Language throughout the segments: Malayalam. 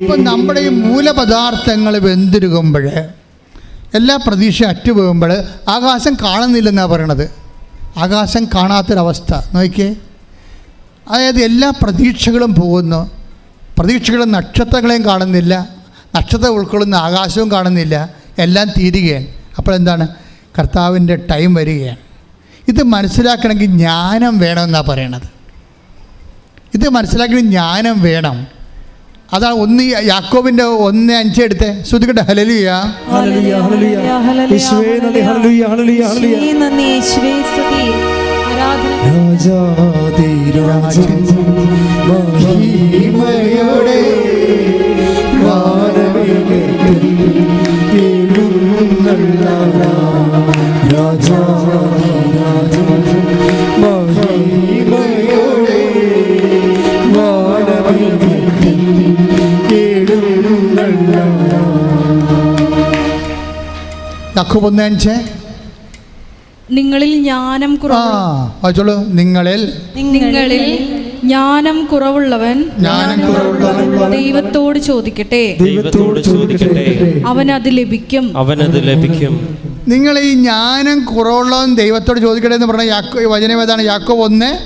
ഇപ്പം നമ്മുടെ ഈ മൂലപദാർത്ഥങ്ങൾ വെന്തിരുകുമ്പോൾ എല്ലാ പ്രതീക്ഷ അറ്റുപോകുമ്പോൾ ആകാശം കാണുന്നില്ലെന്നാണ് പറയണത്. ആകാശം കാണാത്തൊരവസ്ഥ. നോക്കിയേ. അതായത് എല്ലാ പ്രതീക്ഷകളും പോകുന്നു. പ്രതീക്ഷകളും നക്ഷത്രങ്ങളെയും കാണുന്നില്ല. നക്ഷത്രം ഉൾക്കൊള്ളുന്ന ആകാശവും കാണുന്നില്ല. എല്ലാം തീരുകയാണ്. അപ്പോൾ എന്താണ്? കർത്താവിന്റെ ടൈം വരികയാണ്. ഇത് മനസ്സിലാക്കണമെങ്കിൽ ജ്ഞാനം വേണമെന്നാണ് പറയണത്. ഇത് മനസ്സിലാക്കണമെങ്കിൽ ജ്ഞാനം വേണം. അതാണ് ഒന്ന് യാക്കോബിന്റെ യാക്കോബിന്റെ ഒന്ന് അഞ്ച് എടുത്തേ. ശ്രുതിക്കട്ടെ ഹലലിയ ഹല്ലേലൂയ, രാജാ യേശുവേ ഒന്ന് നിങ്ങളിൽ ജ്ഞാനം ആ കുറവ് നിങ്ങളിൽ നിങ്ങളിൽ ജ്ഞാനം കുറവുള്ളവൻ ജ്ഞാനം കുറവുള്ളവൻ ദൈവത്തോട് ചോദിക്കട്ടെ. ദൈവത്തോട് ചോദിക്കട്ടെ. അവൻ അത് ലഭിക്കും. അവനത് ലഭിക്കും. നിങ്ങൾ ഈ ജ്ഞാനം കുറവുള്ളവൻ ദൈവത്തോട് ചോദിക്കട്ടെ എന്ന് പറഞ്ഞ യാക്കോ വചനം ഏതാണ്? യാക്കോബ് ഒന്ന്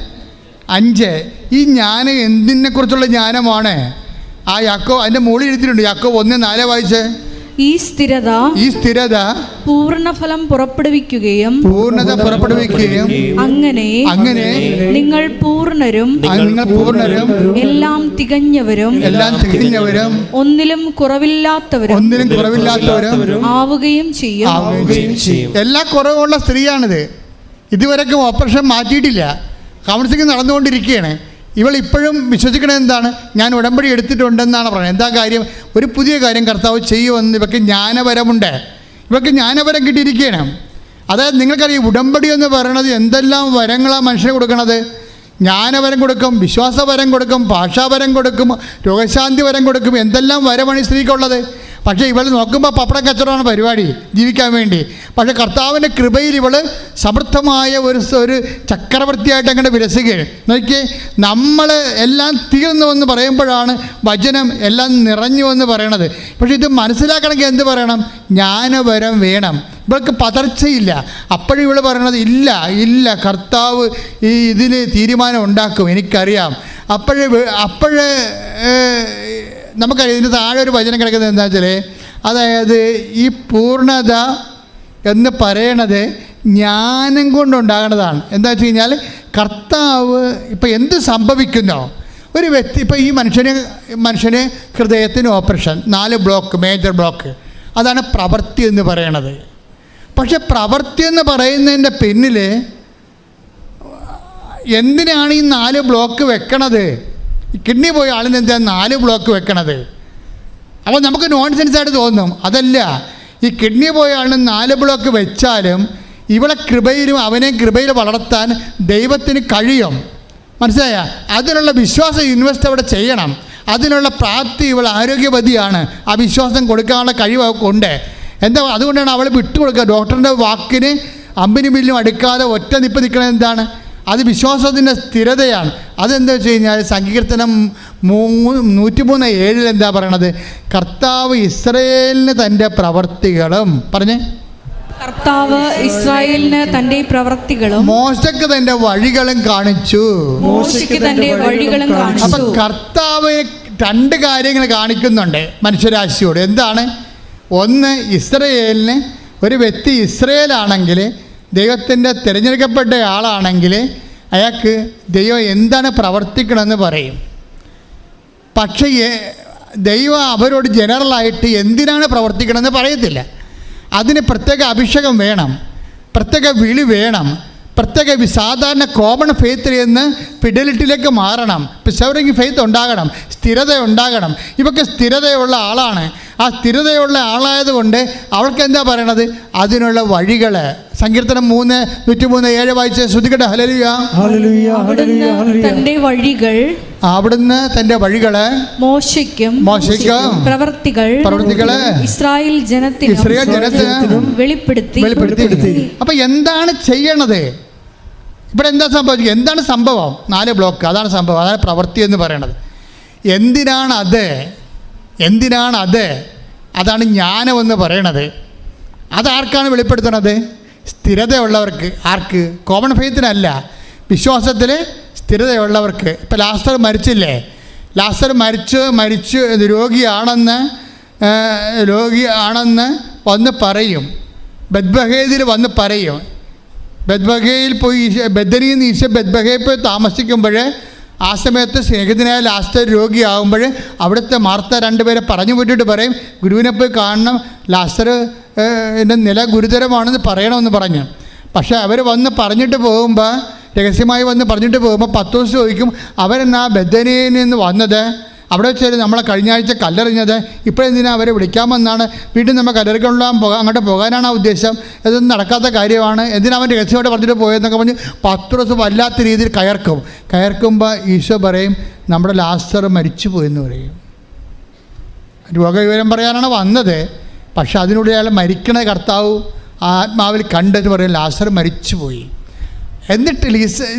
അഞ്ച്. ഈ ജ്ഞാനം എന്തിനെ കുറിച്ചുള്ള ജ്ഞാനമാണ്? ആ യാക്കോ അതിന്റെ മുകളിൽ എഴുതിയിട്ടുണ്ട്. യാക്കോബ് ഒന്ന് നാല് വായിച്ച്. ഈ സ്ഥിരത ഈ സ്ഥിരത പൂർണഫലം പുറപ്പെടുവിക്കുകയും പൂർണത പുറപ്പെടുവിക്കുകയും അങ്ങനെ അങ്ങനെ നിങ്ങൾ പൂർണരും നിങ്ങൾ പൂർണരും എല്ലാം തികഞ്ഞവരും എല്ലാം തികഞ്ഞവരും ഒന്നിലും കുറവില്ലാത്തവരും ഒന്നിലും കുറവില്ലാത്തവരും ആവുകയും ചെയ്യും. ആവുകയും ചെയ്യും. എല്ലാ കുറവുള്ള സ്ത്രീയാണിത്. ഇതുവരെക്കും ഓപ്പറേഷൻ മാറ്റിയിട്ടില്ല. കൗൺസിലിംഗ് നടന്നുകൊണ്ടിരിക്കുകയാണ്. ഇവൾ ഇപ്പോഴും വിശ്വസിക്കണത് എന്താണ്? ഞാൻ ഉടമ്പടി എടുത്തിട്ടുണ്ടെന്നാണ് പറയുന്നത്. എന്താ കാര്യം? ഒരു പുതിയ കാര്യം കർത്താവ് ചെയ്യുമെന്ന് ഇവയ്ക്ക് ജ്ഞാനപരമുണ്ട്. ഇവയ്ക്ക് ജ്ഞാനപരം കിട്ടിയിരിക്കുകയാണ്. അതായത് നിങ്ങൾക്കറിയാം ഉടമ്പടി എന്ന് പറയുന്നത് എന്തെല്ലാം വരങ്ങളാണ് മനുഷ്യന് കൊടുക്കണത്? ജ്ഞാനവരം കൊടുക്കും വിശ്വാസവരം കൊടുക്കും ഭാഷാവരം കൊടുക്കും രോഗശാന്തി വരം കൊടുക്കും എന്തെല്ലാം വരമാണ് സ്ത്രീക്കുള്ളത്? പക്ഷേ ഇവൾ നോക്കുമ്പോൾ പപ്പടം കച്ചവടമാണ് പരിപാടി ജീവിക്കാൻ വേണ്ടി. പക്ഷേ കർത്താവിന്റെ കൃപയിൽ ഇവൾ സമൃദ്ധമായ ഒരു ഒരു ചക്രവർത്തിയായിട്ട് അങ്ങനെ വിലസുകയാണ് നോക്കിയേ നമ്മൾ എല്ലാം തീർന്നു എന്ന് പറയുമ്പോഴാണ് വചനം എല്ലാം നിറഞ്ഞു എന്ന് പറയണത്. പക്ഷേ ഇത് മനസ്സിലാക്കണമെങ്കിൽ എന്ത് പറയണം? ജ്ഞാനപരം വേണം. ഇവൾക്ക് പതർച്ചയില്ല. അപ്പോഴും ഇവൾ പറയണത് ഇല്ല ഇല്ല കർത്താവ് ഈ ഇതിന് തീരുമാനം ഉണ്ടാക്കും എനിക്കറിയാം. അപ്പോഴേ അപ്പോഴേ നമുക്കറിയാം ഇതിന് താഴെ ഒരു വചനം കിടക്കുന്നത് എന്താ വെച്ചാൽ അതായത് ഈ പൂർണത എന്ന് പറയണത് ജ്ഞാനം കൊണ്ടുണ്ടാകുന്നതാണ് എന്താ വെച്ച് കഴിഞ്ഞാൽ കർത്താവ് ഇപ്പം എന്ത് സംഭവിക്കുന്നോ ഒരു വ്യക്തി ഇപ്പം ഈ മനുഷ്യന് മനുഷ്യന് ഹൃദയത്തിന് ഓപ്പറേഷൻ നാല് ബ്ലോക്ക് മേജർ ബ്ലോക്ക് അതാണ് പ്രവൃത്തി എന്ന് പറയണത്. പക്ഷെ പ്രവൃത്തി എന്ന് പറയുന്നതിന്റെ പിന്നിൽ എന്തിനാണ് ഈ നാല് ബ്ലോക്ക് വെക്കണത്? കിഡ്നി പോയ ആളിന് എന്താ നാല് ബ്ലോക്ക് വെക്കണത്? അപ്പോൾ നമുക്ക് നോൺ സെൻസ് ആയിട്ട് തോന്നും. അതല്ല ഈ കിഡ്നി പോയ ആളിന് നാല് ബ്ലോക്ക് വെച്ചാലും ഇവളെ കൃപയിലും അവനെ കൃപയിൽ വളർത്താൻ ദൈവത്തിന് കഴിയും. മനസ്സിലായ? അതിനുള്ള വിശ്വാസം ഇൻവെസ്റ്റ് അവിടെ ചെയ്യണം. അതിനുള്ള പ്രാപ്തി ഇവൾ ആരോഗ്യവതിയാണ്. ആ വിശ്വാസം കൊടുക്കാനുള്ള കഴിവ് ഉണ്ട്. എന്താ അതുകൊണ്ടാണ് അവൾ വിട്ടുകൊടുക്കുക. ഡോക്ടറിന്റെ വാക്കിന് അമ്പിനും ബില്ലും അടുക്കാതെ ഒറ്റ നിപ്പ് നിൽക്കണത് എന്താണ്? അത് വിശ്വാസത്തിന്റെ സ്ഥിരതയാണ്. അതെന്താ വെച്ച് കഴിഞ്ഞാൽ സങ്കീർത്തനം മൂന്ന് നൂറ്റിമൂന്ന് ഏഴിൽ എന്താ പറയണത്? കർത്താവ് ഇസ്രയേലിന് തന്റെ പ്രവർത്തികളും പറഞ്ഞേ. കർത്താവ് ഇസ്രായേലിന് തന്റെ പ്രവൃത്തികളും മോശക്ക് തന്റെ വഴികളും കാണിച്ചു. മോശയ്ക്ക് തന്റെ വഴികളും കാണിച്ചു. അപ്പൊ കർത്താവ് രണ്ട് കാര്യങ്ങൾ കാണിക്കുന്നുണ്ട് മനുഷ്യരാശിയോട്. എന്താണ്? ഒന്ന് ഇസ്രയേലിന് ഒരു വ്യക്തി ഇസ്രയേലാണെങ്കിൽ ദൈവത്തിന്റെ തിരഞ്ഞെടുക്കപ്പെട്ട ആളാണെങ്കിൽ അയാൾക്ക് ദൈവം എന്താണ് പ്രവർത്തിക്കണമെന്ന് പറയും. പക്ഷേ ദൈവം അവരോട് ജനറലായിട്ട് എന്തിനാണ് പ്രവർത്തിക്കണമെന്ന് പറയത്തില്ല. അതിന് പ്രത്യേക അഭിഷേകം വേണം പ്രത്യേക വിളി വേണം പ്രത്യേക സാധാരണ കോമൺ ഫെയ്ത്തിൽ നിന്ന് ഫിഡലിറ്റിയിലേക്ക് മാറണം പിസവറിങ് ഫെയ്ത്ത് ഉണ്ടാകണം സ്ഥിരത ഉണ്ടാകണം. ഇവയ്ക്ക് സ്ഥിരതയുള്ള ആളാണ്. ആ സ്ഥിരതയുള്ള ആളായതുകൊണ്ട് അവൾക്ക് എന്താ പറയണത്? അതിനുള്ള വഴികൾ സങ്കീർത്തനം മൂന്ന് നൂറ്റിമൂന്ന് ഏഴ് വായിച്ച് ശ്രദ്ധിക്കട്ടെ. ഹലലിയ ഹല്ലേലൂയ, അവിടുന്ന് ഹല്ലേലൂയ, ഹല്ലേലൂയ. തന്റെ വഴികൾ അവിടുന്ന് തന്റെ വഴികൾ മോശയ്ക്കും മോശയ്ക്കും പ്രവർത്തികൾ പ്രവർത്തികൾ ഇസ്രായേൽ ജനത്തിൽ ഇസ്രായേൽ ജനത്തിനും വെളിപ്പെടുത്തി. വെളിപ്പെടുത്തി. അപ്പൊ എന്താണ് ചെയ്യണത്? ഇവിടെ എന്താ സംഭവിക്കുക എന്താണ് സംഭവം? നാല് ബ്ലോക്ക്. അതാണ് സംഭവം. അതാണ് പ്രവൃത്തി എന്ന് പറയണത്. എന്തിനാണ് അത് എന്തിനാണ് അത് അതാണ് ജ്ഞാനമെന്ന് പറയണത്. അതാർക്കാണ് വെളിപ്പെടുത്തുന്നത്? സ്ഥിരതയുള്ളവർക്ക്. ആർക്ക്? കോമൺ ഫെയ്ത്തിനല്ല വിശ്വാസത്തിൽ സ്ഥിരതയുള്ളവർക്ക്. ഇപ്പം ലാസ്റ്റർ മരിച്ചില്ലേ? ലാസ്റ്റർ മരിച്ച് മരിച്ച് രോഗിയാണെന്ന് രോഗിയാണെന്ന് വന്ന് പറയും. ബദ്ബഹേദിൽ വന്ന് പറയും. ബദ്ബഹയിൽ പോയി ഈശോ ബദനിയിൽ നിന്ന് ഈശോ ബദ്ബഹയിൽ പോയി താമസിക്കുമ്പോൾ ആ സമയത്ത് സ്നേഹിതനായ ലാസ്റ്റ് രോഗിയാകുമ്പോൾ അവിടുത്തെ മാർത്ത രണ്ടുപേരെ പറഞ്ഞു വിട്ടിട്ട് പറയും ഗുരുവിനെ പോയി കാണണം. ലാസ്റ്റർ എന്റെ നില ഗുരുതരമാണെന്ന് പറയണമെന്ന് പറഞ്ഞു. പക്ഷേ അവർ വന്ന് പറഞ്ഞിട്ട് പോകുമ്പോൾ രഹസ്യമായി വന്ന് പറഞ്ഞിട്ട് പോകുമ്പോൾ പത്ത് ദിവസം ചോദിക്കും അവരെന്നാ ബദനയിൽ നിന്ന് വന്നത്? അവിടെ വെച്ചാൽ നമ്മളെ കഴിഞ്ഞ ആഴ്ച കല്ലെറിഞ്ഞത്. ഇപ്പോഴെന്തിനാ അവരെ വിളിക്കാമെന്നാണ്. വീട്ടിൽ നമ്മൾ കല്ലെറിക്കൊള്ളാൻ പോകാൻ അങ്ങോട്ട് പോകാനാണ് ആ ഉദ്ദേശം. ഇതൊന്നും നടക്കാത്ത കാര്യമാണ്. എന്തിനാ അവൻ രഹസ്യമായിട്ട് പറഞ്ഞിട്ട് പോയതെന്നൊക്കെ പറഞ്ഞ് പത്ത് ദിവസം വല്ലാത്ത രീതിയിൽ കയർക്കും. കയർക്കുമ്പോൾ ഈശോ പറയും നമ്മുടെ ലാസ്റ്റർ മരിച്ചു പോയെന്ന് പറയും. രോഗവിവരം പറയാനാണ് വന്നത്. പക്ഷെ അതിനുള്ളിൽ അയാൾ മരിക്കണ കർത്താവ് ആത്മാവിൽ കണ്ടെന്ന് പറയും ലാസർ മരിച്ചുപോയി. എന്നിട്ട്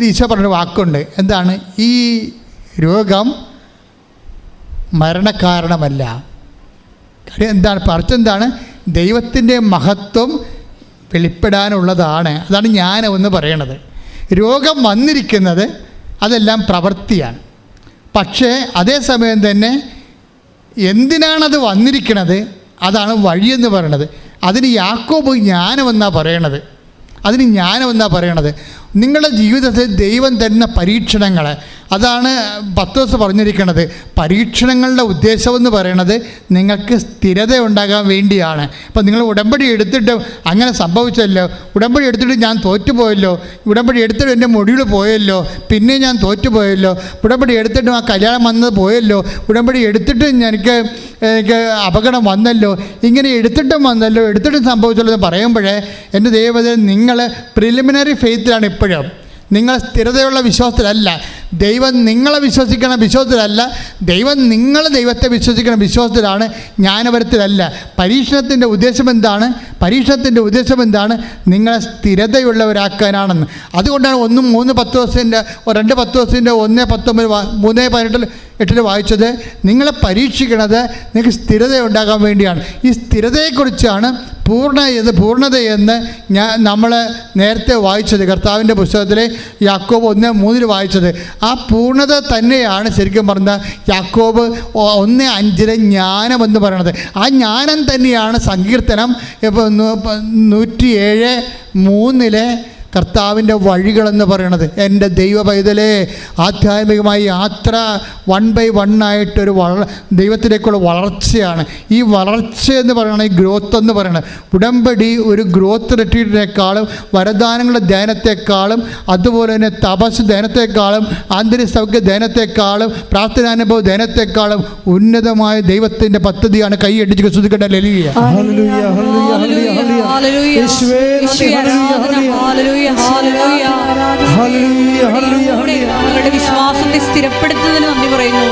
ഈശോ പറഞ്ഞൊരു വാക്കുണ്ട്. എന്താണ്? ഈ രോഗം മരണകാരണമല്ല. കാര്യം എന്താണ്? പറിച്ചെന്താണ് ദൈവത്തിന്റെ മഹത്വം വെളിപ്പെടാനുള്ളതാണ്. അതാണ് ജ്ഞാനമെന്ന് പറയണത്. രോഗം വന്നിരിക്കുന്നത് അതെല്ലാം പ്രവൃത്തിയാണ്. പക്ഷേ അതേസമയം തന്നെ എന്തിനാണത് വന്നിരിക്കണത്? അതാണ് വഴിയെന്ന് പറയണത്. അതിന് യാക്കോബ് ജ്ഞാനമെന്നാണ് പറയണത്. അതിന് ജ്ഞാനമെന്നാണ് പറയണത്? നിങ്ങളുടെ ജീവിതത്തിൽ ദൈവം തരുന്ന പരീക്ഷണങ്ങൾ അതാണ് പത്ത് ദിവസം പറഞ്ഞിരിക്കുന്നത്. പരീക്ഷണങ്ങളുടെ ഉദ്ദേശമെന്ന് പറയുന്നത് നിങ്ങൾക്ക് സ്ഥിരത ഉണ്ടാകാൻ വേണ്ടിയാണ്. അപ്പോൾ നിങ്ങൾ ഉടമ്പടി എടുത്തിട്ട് അങ്ങനെ സംഭവിച്ചല്ലോ ഉടമ്പടി എടുത്തിട്ട് ഞാൻ തോറ്റുപോയല്ലോ ഉടമ്പടി എടുത്തിട്ട് എന്റെ മൊഴിയിൽ പോയല്ലോ പിന്നെ ഞാൻ തോറ്റുപോയല്ലോ ഉടമ്പടി എടുത്തിട്ട് ആ കല്യാണം വന്നത് പോയല്ലോ ഉടമ്പടി എടുത്തിട്ട് എനിക്ക് എനിക്ക് അപകടം വന്നല്ലോ ഇങ്ങനെ എടുത്തിട്ടും വന്നല്ലോ എടുത്തിട്ടും സംഭവിച്ചല്ലോ എന്ന് പറയുമ്പോഴേ എന്റെ ദൈവത്തിൽ നിങ്ങൾ പ്രിലിമിനറി ഫെയ്ത്തിലാണ് ഇപ്പോഴും. നിങ്ങൾ സ്ഥിരതയുള്ള വിശ്വാസത്തിലല്ല. ദൈവം നിങ്ങളെ വിശ്വസിക്കണ വിശ്വാസത്തിലല്ല. ദൈവം നിങ്ങൾ ദൈവത്തെ വിശ്വസിക്കണ വിശ്വാസത്തിലാണ് ജ്ഞാനപരത്തിലല്ല. പരീക്ഷണത്തിന്റെ ഉദ്ദേശം എന്താണ്? പരീക്ഷണത്തിന്റെ ഉദ്ദേശം എന്താണ്? നിങ്ങളെ സ്ഥിരതയുള്ളവരാക്കാനാണെന്ന്. അതുകൊണ്ടാണ് ഒന്നും മൂന്ന് പത്ത് ദിവസത്തിന്റെ രണ്ട് പത്ത് ദിവസത്തിന്റെ ഒന്ന് പത്തൊമ്പത് മൂന്ന് പതിനെട്ടിൽ എട്ടിൽ വായിച്ചത് നിങ്ങളെ പരീക്ഷിക്കണത് നിങ്ങൾക്ക് സ്ഥിരത ഉണ്ടാകാൻ വേണ്ടിയാണ്. ഈ സ്ഥിരതയെക്കുറിച്ചാണ് പൂർണ ഇത് പൂർണതയെന്ന് ഞാൻ നമ്മൾ നേരത്തെ വായിച്ചത്. കർത്താവിന്റെ പുസ്തകത്തിലെ യാക്കോബ് ഒന്ന് മൂന്നിൽ വായിച്ചത്. ആ പൂർണത തന്നെയാണ് ശരിക്കും പറഞ്ഞ യാക്കോബ് ഒന്ന് അഞ്ചിലെ ജ്ഞാനം എന്ന് പറയണത് ആ ജ്ഞാനം തന്നെയാണ് സങ്കീർത്തനം ഇപ്പോൾ നൂറ്റിയേഴ് മൂന്നിലെ കർത്താവിന്റെ വഴികളെന്ന് പറയണത്. എന്റെ ദൈവ പൈതലേ ആധ്യാത്മികമായി യാത്ര വൺ ബൈ വൺ ആയിട്ടൊരു വള ദൈവത്തിലേക്കുള്ള വളർച്ചയാണ്. ഈ വളർച്ച എന്ന് പറയണ ഈ ഗ്രോത്ത് എന്ന് പറയണത്. ഉടമ്പടി ഒരു ഗ്രോത്ത് റിട്രീറ്റിനേക്കാളും വരദാനങ്ങളുടെ ധ്യാനത്തെക്കാളും അതുപോലെ തന്നെ തപസ് ധ്യാനത്തെക്കാളും ആന്തരിക സൗഖ്യ ധ്യാനത്തെക്കാളും പ്രാർത്ഥനാനുഭവ ധ്യാനത്തെക്കാളും ഉന്നതമായ ദൈവത്തിന്റെ പദ്ധതിയാണ് കൈയടിച്ച് ശ്രദ്ധിക്കേണ്ട ലലിയ ഞങ്ങളുടെ വിശ്വാസത്തെ സ്ഥിരപ്പെടുത്തുന്നതിന് നന്ദി പറയുന്നു.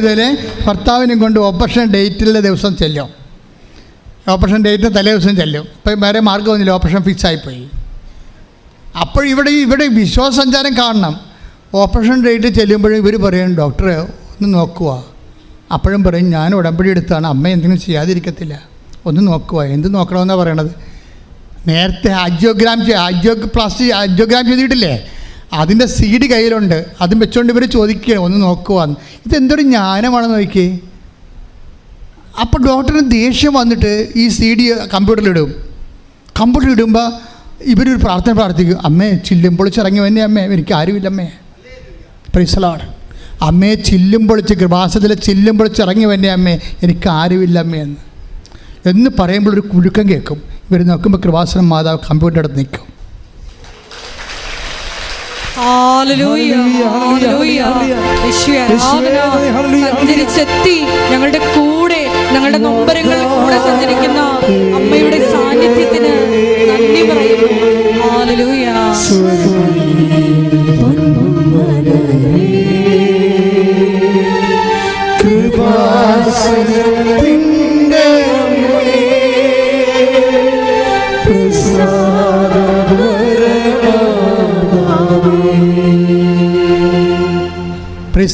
ദൈവ ഭർത്താവിനും കൊണ്ട് ഓപ്പറേഷൻ ഡേറ്റിലെ ദിവസം ചെല്ലും. ഓപ്പറേഷൻ ഡേറ്റ് തലേ ദിവസം ചെല്ലും. ഇപ്പം വേറെ വന്നില്ല ഓപ്പറേഷൻ ഫിക്സ് ആയിപ്പോയി. അപ്പോൾ ഇവിടെ ഇവിടെ വിശ്വാസഞ്ചാരം കാണണം. ഓപ്പറേഷൻ ഡേറ്റ് ചെല്ലുമ്പോഴും ഇവർ പറയും ഡോക്ടറെ ഒന്ന് നോക്കുക അപ്പോഴും പറയും ഞാൻ ഉടമ്പടി എടുത്താണ്. അമ്മ എന്തെങ്കിലും ചെയ്യാതിരിക്കത്തില്ല. ഒന്ന് നോക്കുക എന്ത് നോക്കണമെന്നാണ് പറയണത്? നേരത്തെ ആജിയോഗ്രാം ആജിയോ പ്ലാസ്റ്റി ആജിയോഗ്രാം ചെയ്തിട്ടില്ലേ അതിന്റെ സി ഡി കയ്യിലുണ്ട്. അതും വെച്ചുകൊണ്ട് ഇവർ ചോദിക്കുകയാണ് ഒന്ന് നോക്കുവാന്ന് ഇതെന്തൊരു ജ്ഞാനമാണെന്ന് നോക്കിയേ. അപ്പോൾ ഡോക്ടറിന് ദേഷ്യം വന്നിട്ട് ഈ സി ഡി കമ്പ്യൂട്ടറിലിടും. കമ്പ്യൂട്ടറിൽ ഇടുമ്പോൾ ഇവരൊരു പ്രാർത്ഥന പ്രാർത്ഥിക്കും അമ്മേ ചില്ലും പൊളിച്ചിറങ്ങി വന്നെ അമ്മേ എനിക്ക് ആരുമില്ല അമ്മേ പ്രിസലാണ് അമ്മയെ ചില്ലും പൊളിച്ച് കൃപാസത്തിലെ ചില്ലും പൊളിച്ചിറങ്ങി വന്നെ അമ്മേ എനിക്ക് ആരുമില്ല അമ്മേ എന്ന് എന്ന് പറയുമ്പോൾ ഒരു കുലുക്കം കേൾക്കും. ഇവർ നോക്കുമ്പോൾ കൃപാസനം മാതാവ് കമ്പ്യൂട്ടറിന്റെ നിൽക്കും ഹല്ലേലൂയ, ഹല്ലേലൂയ. യേശുവേ, ആരാധന. സഞ്ചരിച്ചെത്തി. ഞങ്ങളുടെ കൂടെ ഞങ്ങളുടെ നൊമ്പരങ്ങളിൽ കൂടെ സഞ്ചരിക്കുന്ന അമ്മയുടെ സാന്നിധ്യത്തിന് നന്ദി പറയുന്നു.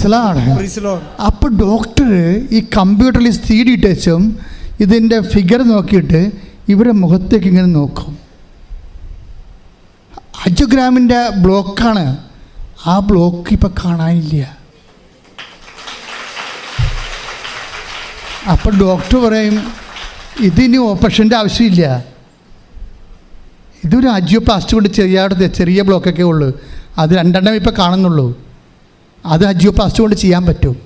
പ്രിസലാണ് അപ്പോൾ ഡോക്ടർ ഈ കമ്പ്യൂട്ടറിൽ സി ഡി ടച്ചും ഇതിന്റെ ഫിഗർ നോക്കിയിട്ട് ഇവരുടെ മുഖത്തേക്ക് ഇങ്ങനെ നോക്കും. അജുഗ്രാമിന്റെ ബ്ലോക്കാണ്. ആ ബ്ലോക്ക് ഇപ്പം കാണാനില്ല. അപ്പോൾ ഡോക്ടർ പറയും ഇതിന് ഓപ്പറേഷന്റെ ആവശ്യമില്ല. ഇതൊരു അജിയോപ്ലാസ്റ്റ് കൊണ്ട് ചെറിയ ചെറിയ ബ്ലോക്കൊക്കെ ഉള്ളൂ. അത് രണ്ടെണ്ണം ഇപ്പം കാണുന്നുള്ളൂ. അത് അജിയോപ്ലാസ്റ്റ് കൊണ്ട് ചെയ്യാൻ പറ്റും.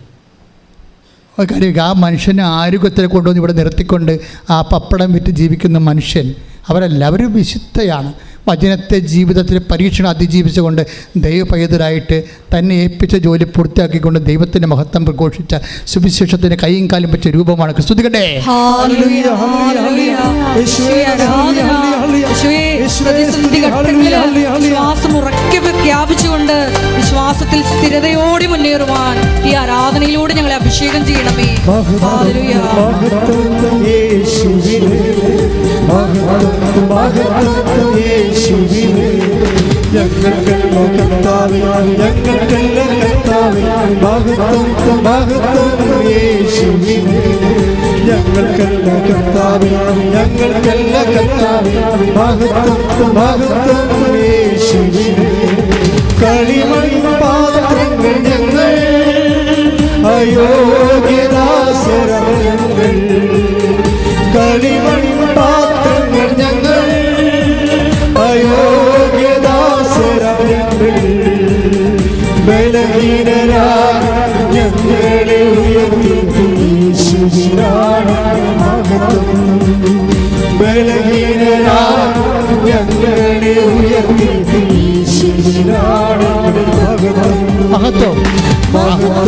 കാര്യം ആ മനുഷ്യനെ ആരോഗ്യത്തിൽ കൊണ്ടുവന്ന് ഇവിടെ നിർത്തിക്കൊണ്ട് ആ പപ്പടം വിറ്റ് ജീവിക്കുന്ന മനുഷ്യൻ അവരെല്ലാവരും വിശുദ്ധയാണ്. വചനത്തെ ജീവിതത്തിൽ പരീക്ഷണം അതിജീവിച്ചുകൊണ്ട് ദൈവപൈതരായിട്ട് തന്നെ ഏൽപ്പിച്ച ജോലി പൂർത്തിയാക്കിക്കൊണ്ട് ദൈവത്തിന്റെ മഹത്വം പ്രഘോഷിച്ച സുവിശേഷത്തിന്റെ കൈയും കാലും വെച്ച രൂപമാണ് ക്രിസ്തുതികട്ടെ ഹല്ലേലൂയ, ഹല്ലേലൂയ. യേശുവേ, ആരാധന. യേശുവേ, പ്രതിസന്ധി ഉറക്കെ പ്രഖ്യാപിച്ചുകൊണ്ട് വിശ്വാസത്തിൽ സ്ഥിരതയോടെ മുന്നേറുവാൻ ഈ ആരാധനയിലൂടെ ഞങ്ങളെ അഭിഷേകം ചെയ്യണമേ ഹല്ലേലൂയ. മഹത്വം മഹത്വം യേശുവിനെ ഞങ്ങൾക്കല്ല കർത്താവേ ഞങ്ങൾക്കല്ല കർത്താവേ മഹത്വം മഹത്വം യേശുവിനെ ഞങ്ങൾക്കല്ല കർത്താവേ ഞങ്ങൾക്കല്ല കർത്താവേ മഹത്വം മഹത്വം യേശുവിനെ കളിമൺ പാത്രങ്ങൾ ഞങ്ങൾ. അയോഗ്യദാസരങ്ങൾ മഹത്വം മഹത്വം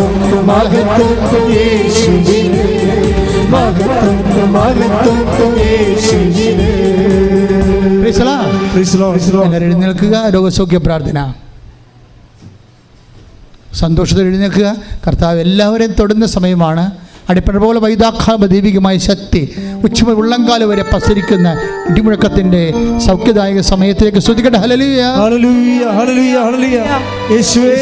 മഹത്വം എഴുന്നേൽക്കുക രോഗസൗഖ്യ പ്രാർത്ഥന. സന്തോഷത്തിൽ എഴുന്നേൽക്കുക. കർത്താവ് എല്ലാവരെയും തൊടുന്ന സമയമാണ്. അടിപ്പഴ പോലെ വൈദാഖാപ ദൈവികമായ ശക്തി ഉച്ചമ ഉള്ളങ്കാല വരെ പസരിക്കുന്ന ഇടിമുഴക്കത്തിന്റെ സൗഖ്യദായക സമയത്തിലേക്ക് ശ്രദ്ധിക്കട്ടെ ഹലലിയ. യേശുവേ hallelujah, hallelujah. യേശുവേ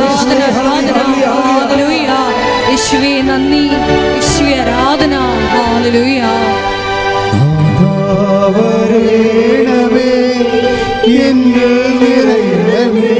ആരാധന, നന്ദി. ഹല്ലേലൂയ. യേശുവേ നന്ദി യേശുവേ ആരാധന ഹല്ലേലൂയ വരേണമേ എന്നിൽ നിറയണമേ